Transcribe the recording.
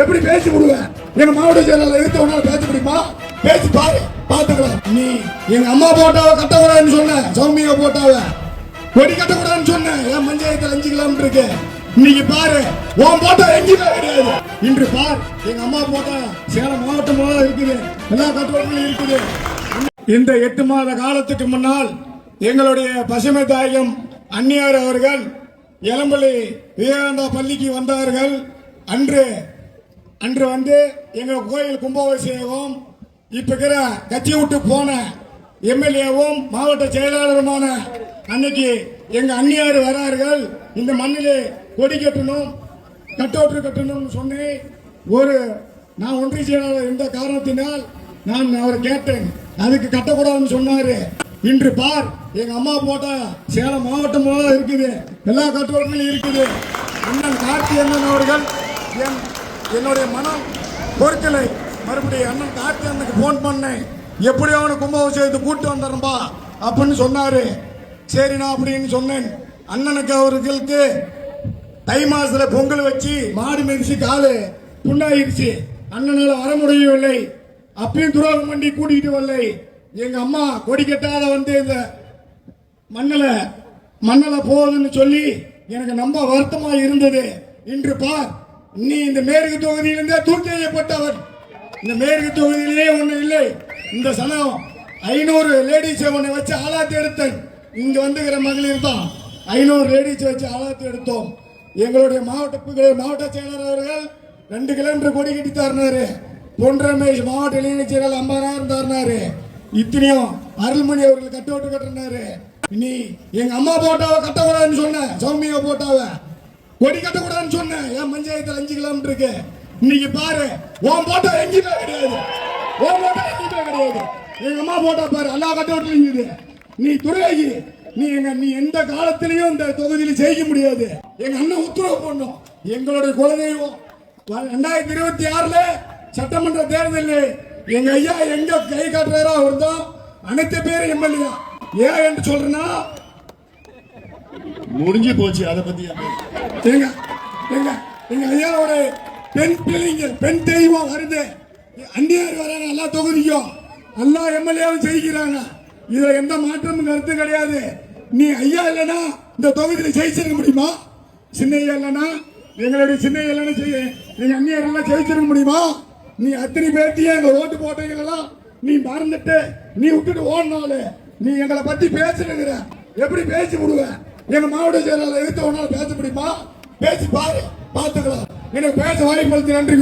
எப்படி பேசி விடுவேன் எங்க மாவட்ட செயலாளர் எடுத்த உடனே பேச முடியுமா? பேசி பாரு பாத்துக்கலாம் நீ எங்க அம்மா போட்டாவை கட்டக்கூடாதுன்னு சொன்ன சௌமியா போட்டாவ. கொடி கட்டக்கூடாதுன்னு சொன்ன என் பஞ்சாயத்துல அஞ்சு கிலோமீட்டர் இருக்கு. இன்னைக்கு பாரு உன் போட்டோ எங்கேயுமே கிடையாது. இன்று பார் எங்க அம்மா போட்டா சேலம் மாவட்டம் முழுவதும் இருக்குது. எல்லா கட்டுரைகளும் இருக்குது. இந்த எட்டு மாத காலத்துக்கு முன்னால் எங்களுடைய பசுமை தாயகம் அந்நியார் அவர்கள் எலம்பலி விவேகானந்தா பள்ளிக்கு வந்தார்கள். அன்று அன்று வந்து எங்கள் கோயில் கும்பாபிஷேகம் இப்போ இருக்கிற கட்சி விட்டு போன எம்எல்ஏவும் மாவட்ட செயலாளருமான அன்னைக்கு எங்கள் அந்நியார் வரார்கள். இந்த மண்ணிலே கொடி கட்டணும் கட்டோட்டு கட்டணும்னு சொன்னேன் ஒரு நான் ஒன்றிய செயலாளர் இருந்த காரணத்தினால் நான் அவரை கேட்டேன். அதுக்கு கட்டக்கூடாதுன்னு சொன்னார். இன்று பார் எங்கள் அம்மா போட்டா சேலம் மாவட்டம் இருக்குது. எல்லா கட்டுரைகளும் இருக்குது. அண்ணன் கார்த்தி அண்ணன் அவர்கள் என் என்னுடைய மனம் பொறுக்கலை. மறுபடியும் அண்ணன் கார்த்தி அண்ணனுக்கு ஃபோன் பண்ணேன். எப்படியோ அவனை கும்பாபிஷேகத்தை கூட்டு வந்துடும்பா அப்படின்னு சொன்னாரு. சரி நான் அப்படின்னு சொன்னேன். அண்ணனுக்கு அவர்களுக்கு தை மாசத்துல பொங்கல் வச்சு மாடு மிதிச்சு காலு புண்ணாயிருச்சு. அண்ணனால வர முடியவில்லை. அப்பயும் துரோகம் பண்ணி கூட்டிகிட்டு வரலை. எங்க அம்மா கொடி கட்டாத வந்து இந்த மண்ணில் மண்ணில் போகுதுன்னு சொல்லி எனக்கு ரொம்ப வருத்தமா இருந்தது. இன்று பார் நீ இந்த மேற்கு தொகுதியிலிருந்தே தூக்கி எறியப்பட்டவர் இந்த மேற்கு தொகுதியிலே ஒண்ணு இல்லை. இந்த சனம் ஐநூறு லேடிஸ் உன்னை வச்சு ஆளாத்து எடுத்தேன். இங்க வந்துகிற மகளிர் தான் ஐநூறு லேடிஸ் வச்சு ஆளாத்து எடுத்தோம். எங்களுடைய மாவட்ட மாவட்ட செயலர் அவர்கள் ரெண்டு கிலோமீட்டர் கொடி கட்டி தரனாரு. பொன் ரமேஷ் மாவட்ட இளைஞர் செயலர் ஐம்பதாயிரம் தரனாரு. இத்தனையும் அருள்மணி அவர்கள் கட்டோட்டு கட்டினாரு. நீ எங்க அம்மா போட்டாவை கட்டக்கூடாதுன்னு சொன்ன சௌமியா போட்டாவை. கொடி கட்டக்கூடாதுன்னு சொன்னேன். என் பஞ்சாயத்துல அஞ்சு கிலோமீட்டர் இருக்கு. இன்னைக்கு பாரு உன் போட்டோ எங்கிட்ட கிடையாது. உன் போட்டோ எங்கிட்ட கிடையாது. எங்க அம்மா போட்டோ பாரு எல்லா கட்ட இருக்குது. நீ துறையாகி நீ எங்க நீ எந்த காலத்திலையும் இந்த தொகுதியில ஜெயிக்க முடியாது. எங்க அண்ணன் உத்தரவு போடணும். எங்களுடைய குலதெய்வம். ரெண்டாயிரத்தி இருபத்தி ஆறுல சட்டமன்ற தேர்தலில் எங்க ஐயா எங்க கை காட்டுறாரோ அவர் தான் அனைத்து பேரும் எம்எல்ஏ. ஏன் என்று சொல்றேன்னா முடிஞ்சு போச்சு அதை பத்தி எங்க எங்க எங்க ஐயாவோட பெண் பிள்ளைங்க பெண் தெய்வம் வருது அந்நியார் வராங்க எல்லா தொகுதிக்கும் எல்லா எம்எல்ஏவும் ஜெயிக்கிறாங்க. இதுல எந்த மாற்றமும் கருத்து கிடையாது. நீ ஐயா இல்லைன்னா இந்த தொகுதியில ஜெயிச்சிருக்க முடியுமா? சின்ன ஐயா இல்லைன்னா எங்களுடைய சின்ன ஐயா இல்லைன்னா செய்ய எங்க அந்நியார் எல்லாம் ஜெயிச்சிருக்க முடியுமா? நீ அத்தனை பேர்த்தையும் எங்க ஓட்டு போட்டீங்களெல்லாம் நீ மறந்துட்டு நீ விட்டுட்டு ஓடினாலே நீ எங்களை பத்தி பேசுறேங்கிற எப்படி பேசி விடுவ? எங்க மாவட்ட செயலாளர் எடுத்த உடனே பேச முடியுமா? பேசி பாரு பாத்துக்கலாம். எனக்கு பேச வாய்ப்பு நன்றி